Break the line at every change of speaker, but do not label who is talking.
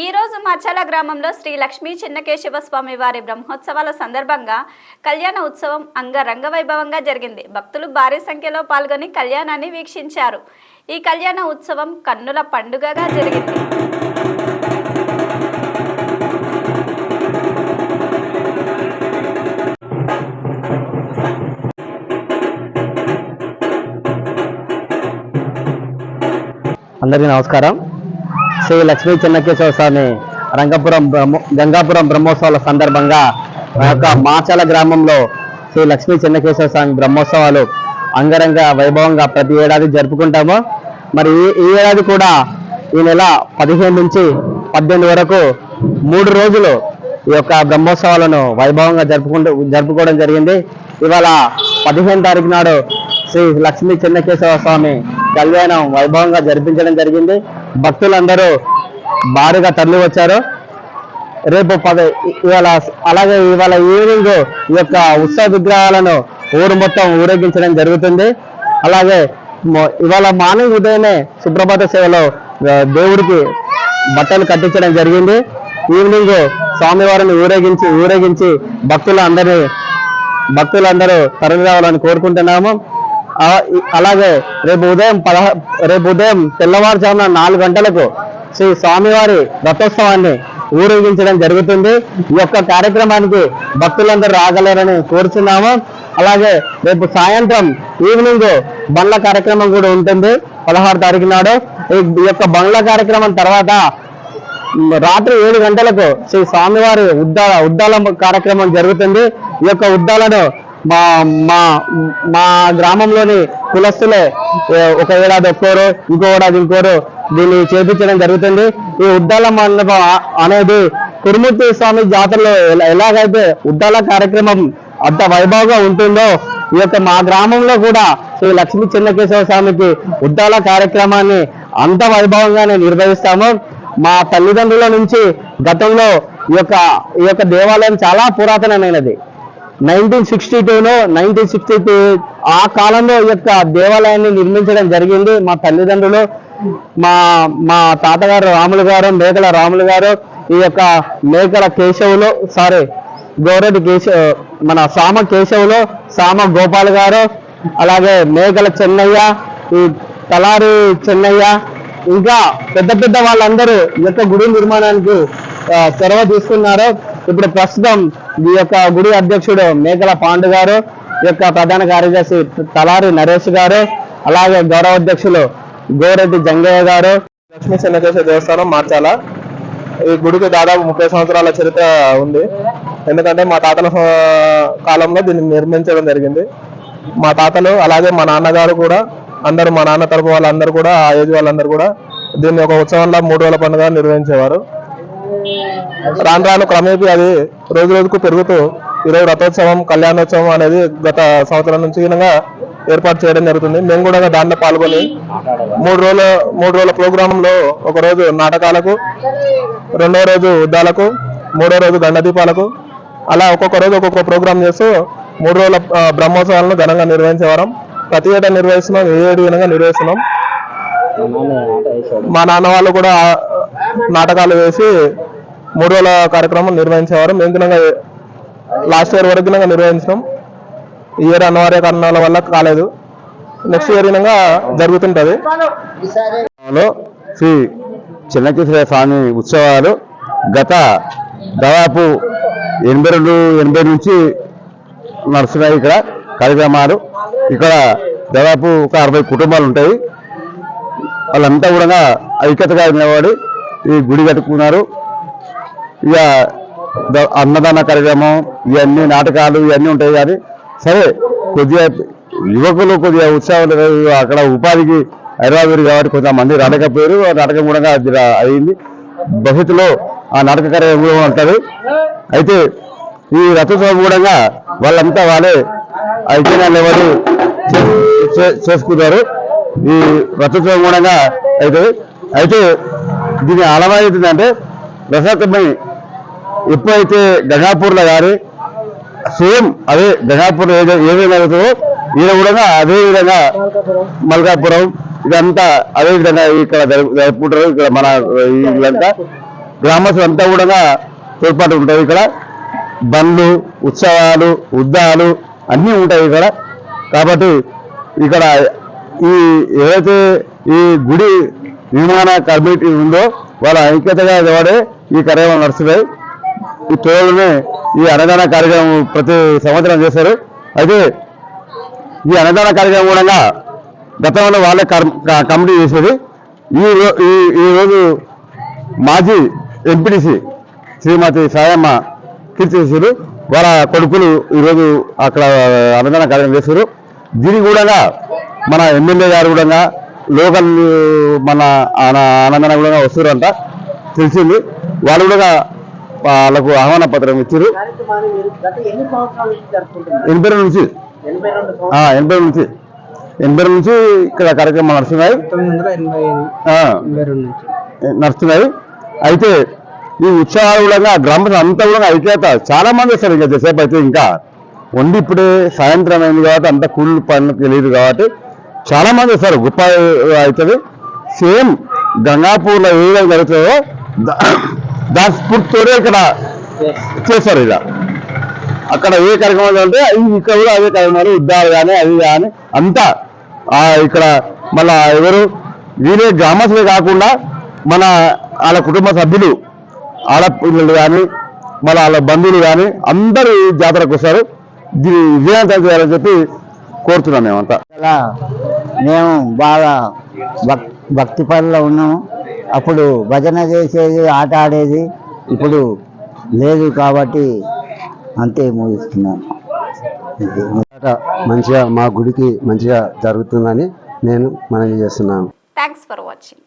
ఈరోజు మచ్చాల గ్రామంలో శ్రీ లక్ష్మీ చిన్నకేశవ స్వామి వారి బ్రహ్మోత్సవాల సందర్భంగా కళ్యాణ ఉత్సవం అంగరంగ వైభవంగా జరిగింది. భక్తులు భారీ సంఖ్యలో పాల్గొని కళ్యాణాన్ని వీక్షించారు. ఈ కళ్యాణ ఉత్సవం కన్నుల పండుగగా జరిగింది.
అందరికీ నమస్కారం. శ్రీ లక్ష్మీ చెన్నకేశ్వర స్వామి రంగపురం బ్రహ్మ గంగాపురం బ్రహ్మోత్సవాల సందర్భంగా మా యొక్క మాచల గ్రామంలో శ్రీ లక్ష్మీ చెన్నకేశ్వర స్వామి బ్రహ్మోత్సవాలు అంగరంగ వైభవంగా ప్రతి ఏడాది జరుపుకుంటాము. మరి ఈ ఏడాది కూడా ఈ నెల పదిహేను నుంచి పద్దెనిమిది వరకు మూడు రోజులు ఈ యొక్క బ్రహ్మోత్సవాలను వైభవంగా జరుపుకుంటూ జరుపుకోవడం జరిగింది. ఇవాళ పదిహేను తారీఖు నాడు శ్రీ లక్ష్మీ చెన్నకేశ్వర స్వామి కళ్యాణం వైభవంగా జరిపించడం జరిగింది. భక్తులందరూ భారీగా తరలి వచ్చారు. రేపు పద ఇవాళ అలాగే ఇవాళ ఈవినింగ్ ఈ యొక్క ఉత్సవ విగ్రహాలను ఊరు మొత్తం ఊరేగించడం జరుగుతుంది. అలాగే ఇవాళ మార్నింగ్ ఉదయమే సుప్రభాత సేవలో దేవుడికి బట్టలు కట్టించడం జరిగింది. ఈవినింగ్ స్వామివారిని ఊరేగించి ఊరేగించి భక్తులందరినీ భక్తులందరూ తరలి రావాలని కోరుకుంటున్నాము. అలాగే రేపు ఉదయం పదహ రేపు ఉదయం తెల్లవారుజామున నాలుగు గంటలకు శ్రీ స్వామివారి రథోత్సవాన్ని ఊరేగించడం జరుగుతుంది. ఈ యొక్క కార్యక్రమానికి భక్తులందరూ రాగలరని కోరుచున్నాము. అలాగే రేపు సాయంత్రం ఈవినింగ్ బండ్ల కార్యక్రమం కూడా ఉంటుంది. పదహారు తారీఖు నాడు. ఈ యొక్క బండ్ల కార్యక్రమం తర్వాత రాత్రి ఏడు గంటలకు శ్రీ స్వామివారి ఉద్దాల ఉద్దాల కార్యక్రమం జరుగుతుంది. ఈ యొక్క ఉద్దాలను మా మా మా గ్రామంలోని కులస్తులే ఒక ఏడాది ఒక్కోరు ఇంకో ఏడాది ఇంకోరు దీన్ని చేపించడం జరుగుతుంది. ఈ ఉద్దాల మండపం అనేది కురుమూర్తి స్వామి జాతరలో ఎలా- ఎలాగైతే ఉద్దాల కార్యక్రమం అంత వైభవంగా ఉంటుందో ఈ యొక్క మా గ్రామంలో కూడా శ్రీ లక్ష్మీ చెన్నకేశవ స్వామికి ఉద్దాల కార్యక్రమాన్ని అంత వైభవంగానే నిర్వహిస్తాము. మా తల్లిదండ్రుల నుంచి గతంలో ఈ యొక్క ఈ యొక్క దేవాలయం చాలా పురాతనమైనది. నైన్టీన్ సిక్స్టీ టూలో నైన్టీన్ సిక్స్టీ టూ ఆ కాలంలో ఈ యొక్క దేవాలయాన్ని నిర్మించడం జరిగింది. మా తల్లిదండ్రులు మా మా తాతగారు రాములు గారు మేకల రాములు గారు ఈ యొక్క మేకల కేశవులు సారీ గౌరటి కేశ మన సామ కేశవులు సామ గోపాల్ గారు అలాగే మేకల చెన్నయ్య ఈ తలారి చెన్నయ్య ఇంకా పెద్ద పెద్ద వాళ్ళందరూ ఈ యొక్క గుడి నిర్మాణానికి చొరవ తీసుకున్నారు. ఇప్పుడు ప్రస్తుతం ఈ యొక్క గుడి అధ్యక్షుడు మేకల పాండు గారు ఈ యొక్క ప్రధాన కార్యదర్శి తలారి నరేష్ గారు అలాగే గౌరవ అధ్యక్షులు గోరెడ్డి జంగయ్య గారు.
లక్ష్మీ చెన్నకేశ్వర దేవస్థానం మార్చాల. ఈ గుడికి దాదాపు ముప్పై సంవత్సరాల చరిత్ర ఉంది. ఎందుకంటే మా తాతల కాలంలో దీన్ని నిర్మించడం జరిగింది. మా తాతలు అలాగే మా నాన్నగారు కూడా అందరూ మా నాన్న తరపు వాళ్ళందరూ కూడా ఆ ఏజ్ వాళ్ళందరూ కూడా దీన్ని ఒక ఉత్సవంలో మూడు రోజుల పండుగ నిర్వహించేవారు. రాను రాను క్రమేపీ అది రోజు రోజుకు పెరుగుతూ ఈరోజు రథోత్సవం కళ్యాణోత్సవం అనేది గత సంవత్సరం నుంచి ఈయనగా ఏర్పాటు చేయడం జరుగుతుంది. మేము కూడా దాంట్లో పాల్గొని మూడు రోజుల మూడు రోజుల ప్రోగ్రాంలో ఒక రోజు నాటకాలకు రెండో రోజు ఉద్దాలకు మూడో రోజు దండదీపాలకు అలా ఒక్కొక్క రోజు ఒక్కొక్క ప్రోగ్రాం చేస్తూ మూడు రోజుల బ్రహ్మోత్సవాలను ఘనంగా నిర్వహించేవారం ప్రతి ఏటా నిర్వహిస్తున్నాం ఏ ఏడు విధంగా నిర్వహిస్తున్నాం. మా నాన్న వాళ్ళు కూడా నాటకాలు వేసి మూడు రోజుల కార్యక్రమం నిర్వహించేవారు. మేము దినంగా లాస్ట్ ఇయర్ వరకు దినంగా నిర్వహించినాం. ఈ ఇయర్ అనివార్య కారణాల వల్ల కాలేదు. నెక్స్ట్ ఇయర్ విధంగా జరుగుతుంటది.
శ్రీ చిన్నకేశ్వర స్వామి ఉత్సవాలు గత దాదాపు ఎనభై రెండు ఎనభై నుంచి నడుస్తున్నాయి ఇక్కడ కార్యక్రమాలు. ఇక్కడ దాదాపు ఒక అరవై కుటుంబాలు ఉంటాయి. వాళ్ళంతా కూడా ఐక్యతగా నిలబడి ఈ గుడి కట్టుకున్నారు. ఇక అన్నదాన కార్యక్రమం ఇవన్నీ నాటకాలు ఇవన్నీ ఉంటాయి కానీ సరే కొద్దిగా యువకులు కొద్దిగా ఉత్సాహం అక్కడ ఉపాధికి హైదరాబాద్ కాబట్టి కొంతమంది రాలేకపోయారు. నాటకం కూడా అయింది. భవిష్యత్తులో ఆ నాటక కార్యక్రమం కూడా ఉంటుంది. అయితే ఈ రథోత్సవం కూడా వాళ్ళంతా వాళ్ళే ఐక్యనాలు ఎవరు చే- చేసుకున్నారు ఈ రథోత్సవం కూడా అయితే అయితే దీని ఆలమైందంటే రథోత్సవం ఎప్పుడైతే గంగాపూర్లో కానీ సేమ్ అదే గంగాపూర్లో ఏదో ఏదైనా జరుగుతుందో ఈయన కూడా అదే విధంగా మల్కాపురం ఇదంతా అదే విధంగా ఇక్కడ జరుపుకుంటారు. ఇక్కడ మన ఇదంతా
గ్రామస్తులు అంతా కూడా తోడ్పాటు ఉంటాయి ఇక్కడ. బండ్లు ఉత్సవాలు ఉద్దాలు అన్నీ ఉంటాయి ఇక్కడ. కాబట్టి ఇక్కడ ఈ ఏదైతే ఈ గుడి విమాన కమిటీ ఉందో వాళ్ళ ఐక్యతగా వాడే ఈ కార్యక్రమం నడుస్తున్నాయి ఈ తోడునే ఈ అన్నదాన కార్యక్రమం ప్రతి సంవత్సరం చేశారు అయితే ఈ అన్నదాన కార్యక్రమం కూడా గతంలో వాళ్ళే క- కమిటీ చేసేది. ఈ రో- ఈ ఈ రోజు మాజీ ఎంపీడీసీ శ్రీమతి సాయమ్మ కీర్తి చేశారు. వాళ్ళ కొడుకులు ఈరోజు అక్కడ అన్నదాన కార్యక్రమం చేశారు. దీనికి కూడా మన ఎమ్మెల్యే గారు కూడా లోకల్ మన ఆన- ఆనందన కూడా వస్తున్నారంట తెలిసింది. వాళ్ళు కూడా వాళ్ళకు ఆహ్వాన పత్రం ఇచ్చారు ఎనభై రెండు నుంచి. ఎనభై నుంచి. ఎనభై నుంచి ఇక్కడ కార్యక్రమాలు నడుస్తున్నాయి. నడుస్తున్నాయి. అయితే ఈ ఉత్సవాలు కూడా గ్రామ అంతా కూడా ఐక్యత. చాలా మంది వస్తారు ఇంకా సేపు అయితే ఇంకా. వండి ఇప్పుడే సాయంత్రం అయింది కాబట్టి అంత కూలి పనులకు తెలియదు కాబట్టి చాలా మంది వస్తారు. గొప్ప అవుతుంది. సేమ్ గంగాపూర్లో ఏ విధంగా జరుగుతుందో దాని స్ఫూర్తితోనే ఇక్కడ చేస్తారు ఇలా. అక్కడ ఏ కార్యక్రమాలు అంటే ఇక్కడ కూడా అదే కార్యక్రమాలు ఉద్దాలు కానీ అవి కానీ అంతా. ఇక్కడ మళ్ళా ఎవరు వీరే గ్రామస్తులే కాకుండా మన వాళ్ళ కుటుంబ సభ్యులు ఆడపిల్లలు కానీ మళ్ళీ వాళ్ళ బంధువులు కానీ అందరూ ఈ జాతరకు వస్తారు. దీన్ని విజయవంతం చేయాలని చెప్పి కోరుతున్నాను మేమంతా.
మేము బాగా భక్ భక్తి పనుల్లో ఉన్నాము. అప్పుడు భజన చేసేది ఆట ఆడేది ఇప్పుడు లేదు కాబట్టి అంతే ముగిస్తున్నాను
మంచిగా మా గుడికి మంచిగా జరుగుతుందని నేను మనవి చేస్తున్నాను.
Thanks for watching